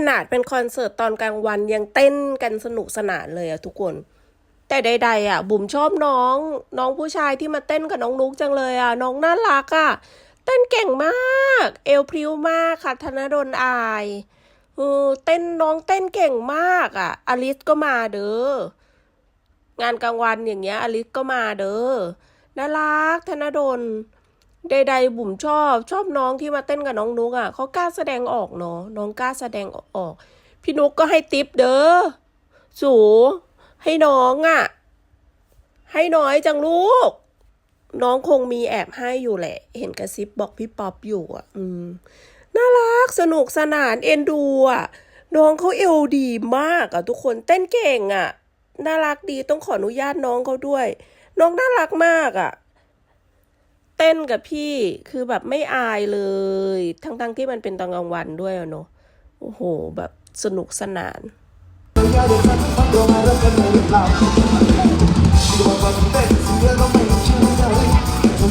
ขนาดเป็นคอนเสิร์ตตอนกลางวันยังเต้นกันสนุกสนานเลยอะทุกคน แต่ใดๆอะบุ๋มชอบน้อง น้องผู้ชายที่มาเต้นกับน้องนุกจังเลยอะน้องน่ารักอะเต้นเก่งมาก เอวพริ้วมากค่ะธนดลอายเออเต้นน้องเต้นเก่งมากอะอลิสก็มาเด้องานกลางวันอย่างเงี้ยอลิสก็มาเด้อน่ารักธนดล ใดๆบุ๋มชอบ ชอบน้องที่มาเต้นกับน้องนุกอะเขากล้าแสดงออกเนาะน้องกล้าแสดงออก พี่นุกก็ให้ติปเด้อสูให้น้องอะ ให้น้อยจังลูก น้องคงมีแอบให้อยู่แหละ เห็นกระซิบบอกพี่ป๊อปอยู่อะ อืมน่ารักสนุกสนานเอ็นดูอะน้องเขาเอวดีมากอะ ทุกคนเต้นเก่งอะน่ารักดีต้องขออนุญาตน้องเขาด้วย น้องน่ารักมากอะ เต้นกับพี่คือแบบไม่อายเลย ทั้งๆทที่มันเป็นตอนกลางวันด้วยอะเนาะโอ้โห แบบสนุกสนาน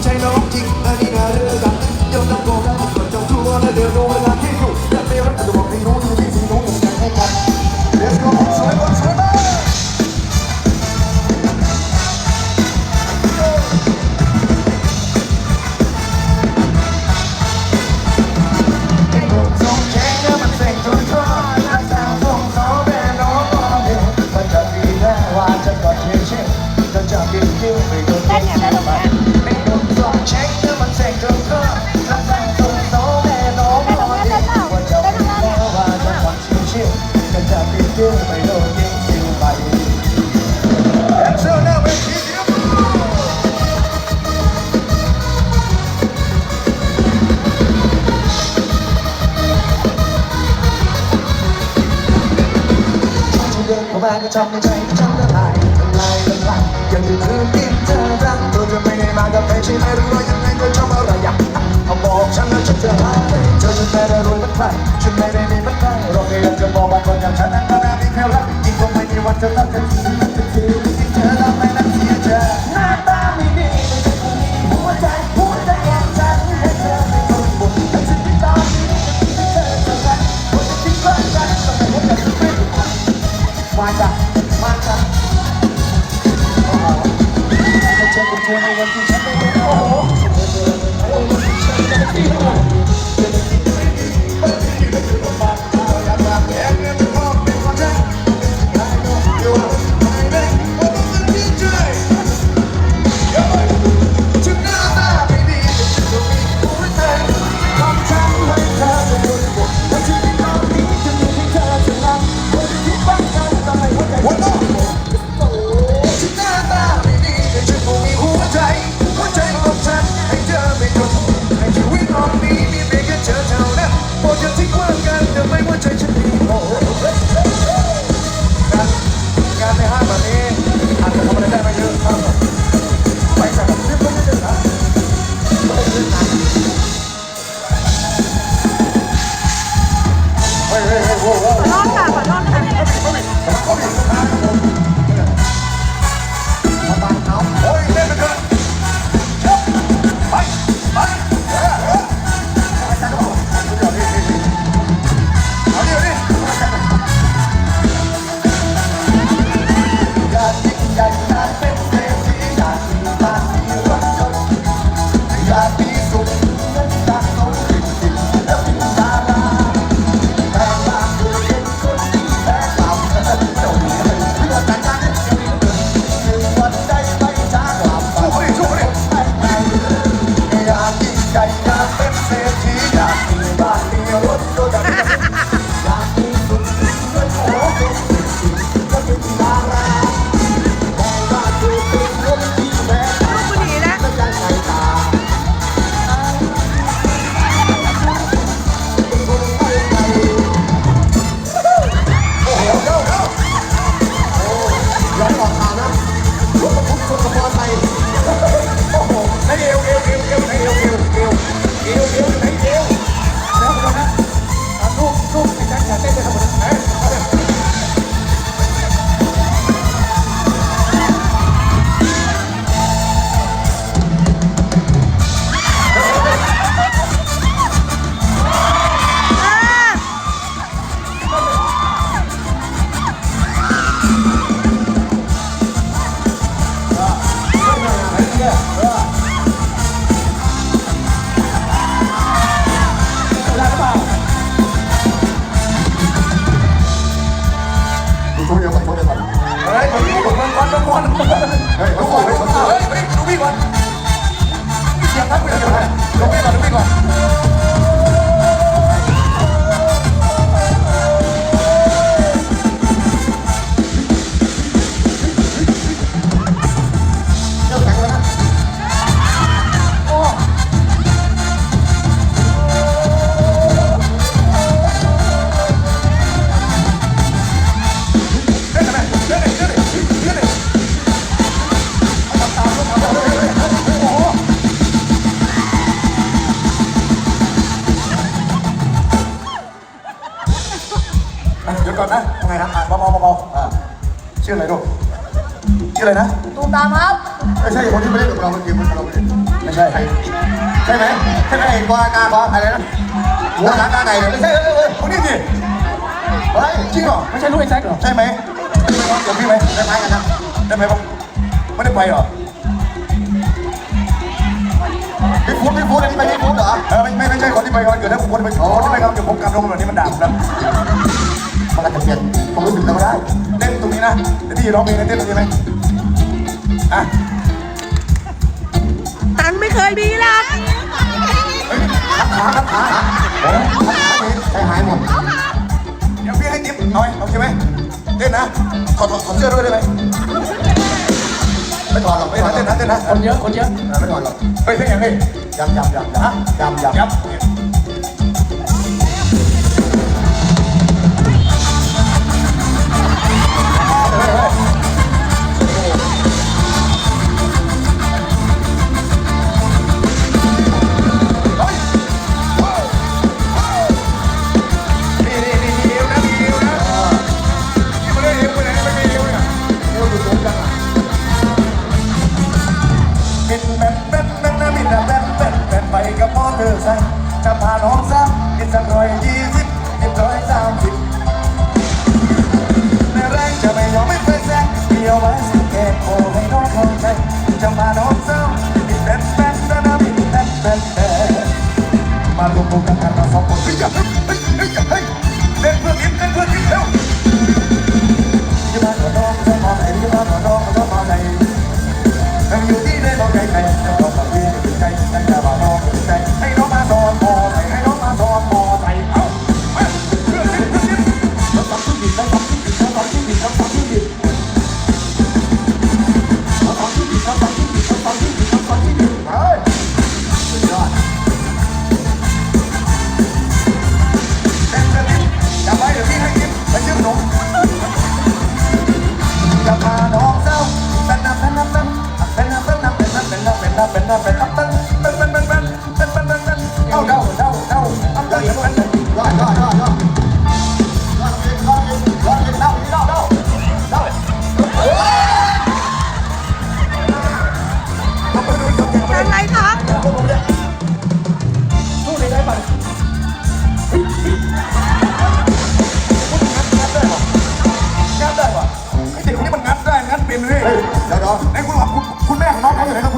ใจน้องจริงอันนี้นะเรื่อง นเสียไปไม่โดนส่งเช็คเมื่อมันเซ็งจนท้อรักษาส่งสองแม่น้องก็เองว่าจะดีแน่ว่าจะกอดเชื่อเชื่อจะจะกินกิ้วไปโดนยิงซิวไปแอนเซอร์หน้าเวทีเดียวเดินเข้ามาก็ทำให้ใจฉันละลายละลายละลายยังอยู่คืนที่ กับเธอใช่ไหมหรือว่ายังไงเธอชอบอะไรอยากเอาบอกฉันแล้วฉันจะหาไปเธอฉันไม่ได้รวยเหมือนใครฉันไม่ได้มีเหมือนใครเราแค่อยากจะบอกว่าคนอย่างฉันนั้นก็น่ามีแค่รักจริงคงไม่มีวันจะรักกันทีกันทีที่เธอทำให้นั้นเสียใจ มา ก่อนเสียงพักไปเดี๋ยวนะลงไปก่อนลงไปก่อน ก่อนนะทำไงนะเบาๆเบาๆอ่าชื่ออะไรลูกชื่ออะไรนะ ตูมตามครับ ไม่ใช่คนที่ไม่ได้กับเราเมื่อกี้มันเราไม่ได้ไม่ใช่ ใครใช่ไหมใช่ไหมไอ้กวากากวาอะไรนะหัวกากาไก่เนี่ยไม่ใช่เออเออคนนี้สิเฮ้ยจริงเหรอไม่ใช่ลูกไอ้แจ็คเหรอใช่ไหมใช่ไหมเดี๋ยวพี่ไหมได้ไหมกันนะได้ไหมครับไม่ได้ไปเหรอพี่ฟูดพี่ฟูดอันนี้ไปพี่ฟูดเหรอเออไม่ไม่ไม่ใช่คนที่ไปวันเกิดนะคนที่ไปคนที่ไปครับเดี๋ยวผมกลับลงแบบนี้มันด่าผมนะ มันอาจจะเปลี่ยนความรู้สึกเราก็ได้เต้นตรงนี้นะเดี๋ยวพี่ร้องเพลงเต้นตรงนี้ไหมอะตังค์ไม่เคยมีหรอกขาขาขาโอ้ขาใช้หายหมด เดี๋ยวพี่ให้ติ๊บหน่อยโอเคไหมเต้นนะถอดถอดถอดเสื้อด้วยได้ไหมไม่ถอดหรอกเต้ไม่นถอนะดเต้นนะเต้นนะคนเยอะคนเยอะไม่ถอดหรอกเฮ้ยเพลงอย่างนี้ยำยำยำยำยำยำยับ cho bé xin kèm hồ hay nó không thành nó sao bị tên tên tên nó bị tên tên tên mà luôn cố gắng cả là sao còn thích đến vương yến đến vương yến theo như bạn của nó cho mò này như bạn của nó cho mò này em như đi đây nó ngày ngày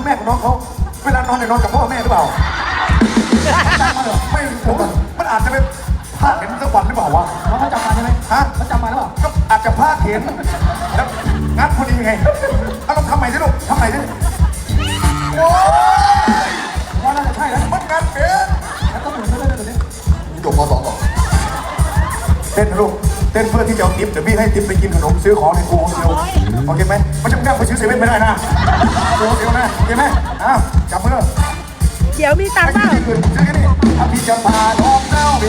ม่ของน้องเขาเวลานอนเนี่ยนอนกับพ่อแม่หรือเปล่าไม่ผมมันอาจจะเป็นพลาดเห็นสักวันหรือเปล่าวะน้องเขาจำมาใช่ไหมฮะเขาจำมาแล้วเปล่าก็อาจจะพลาดเห็นแล้วงัดพอดีไงเอาลองทำใหม่สิลูกทำใหม่สิโอ้ยว่าน่าจะใช่แล้วมันงัดเป็นแล้วก็เหมือนกันเลยตัวนี้จบมสองก่อนเต้นนะลูกเต้นเพื่อที่จะเอาทิปเดี๋ยวพี่ให้ทิปไปกินขนมซื้อของในครัวเดียว โอเคไหมมันจะไม่ได้ไปซื้อเซเว่นไม่ได้นะครัวเดียวนะโอเคไหมอ้าวจับมือเดี๋ยวมีตังค์เปล่าซื้อแค่นี้ถ้าพี่จะพาน้องเจ้าบิน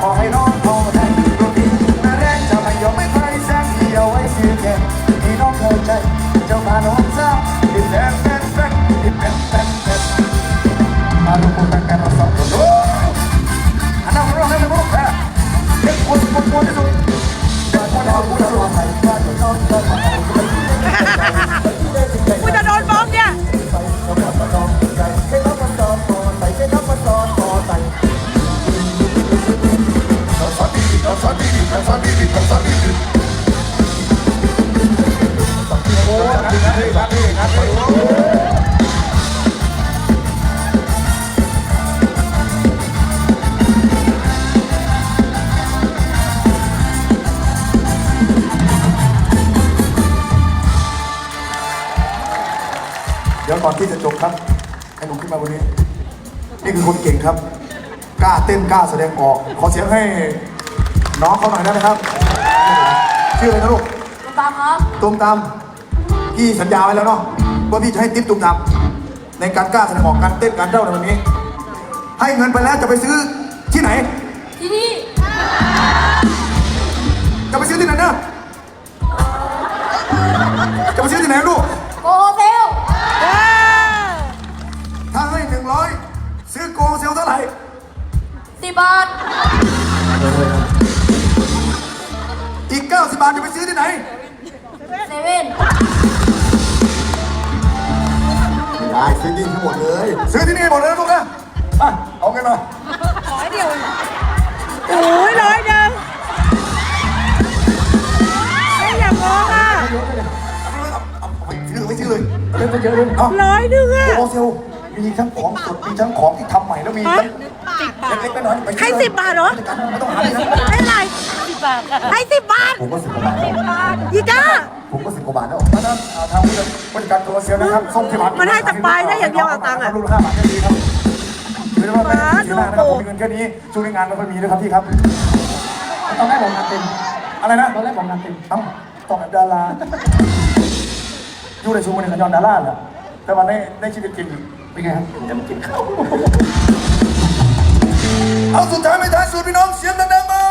ขอให้น้อง ก่อนที่จะจบครับให้หนูขึ้นมาวันนี้ นี่คือคนเก่งครับ กล้าเต้นกล้าแสดงออก ขอเสียงให้น้องเขาหน่อยได้ไหมครับ ชื่ออะไรนะลูกตามครับตุ้มตามพี่สัญญาไว้แล้วเนาะว่าพี่จะให้ติ๊บตุ้มตามในการกล้าแสดงออกการเต้นการเต้าในวันนี้ ให้เงินไปแล้วจะไปซื้อที่ไหน ที่นี่ จะไปซื้อที่ไหนเนอะจะไปซื้อที่ไหนลูก โกเซลเท่าไหร่สิบบาทอีก 90 บาทจะไปซื้อที่ไหน เซเว่นได้ซื้อที่ทั้งหมดเลย ซื้อที่นี่หมดเลยนะลูกนะอะเอาเงินมาโอ้ยร้อยหนึ่งไม่อยากร้องอะเอาไปซื้อไม่ซื้อเลยเยอะไปเยอะเลยเอาร้อยหนึ่งอะ โกเซล มีทั้งของสดมีทั้งของที่ทำใหม่แล้วมีทั้งเล็กๆน้อยๆไปซื้อให้สิบบาทเหรอ ไม่ต้องหาเลยนะให้อะไรสิบบาทให้สิบบาทผมก็สิบกว่าบาทแล้วอีก้า ผมก็สิบกว่าบาทแล้วเพราะฉะนั้นอ่าทางผู้จัดการโกเซลนะครับส่งที่ร้านมันให้จากปลายได้อย่างเดียวเอาตังค์อะลูกละห้าบาทแค่นี้ครับไม่ได้ว่าไม่ได้ซื้อหน้านะครับผมมีเงินแค่นี้ช่วงนี้งานไม่ค่อยมีนะครับพี่ครับตอนแรกผมงานเต็มอะไรนะตอนแรกผมงานเต็มเอ้าต้องแบบดาราอยู่ในชูมันในขยอนดาราแหละแต่ว่าในในชีวิตจริง เไงครับจะมากินข้าวเอาสุดท้ายไม่ท้ายสุดพี่น้องเสียงดังเมา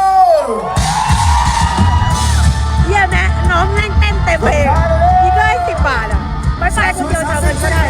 เยี่ยนะน้องนั่งเต้นเต็มเพลงนี่ก็ให้สิบบาทอะประชาคนเดียวทำมันก็ได้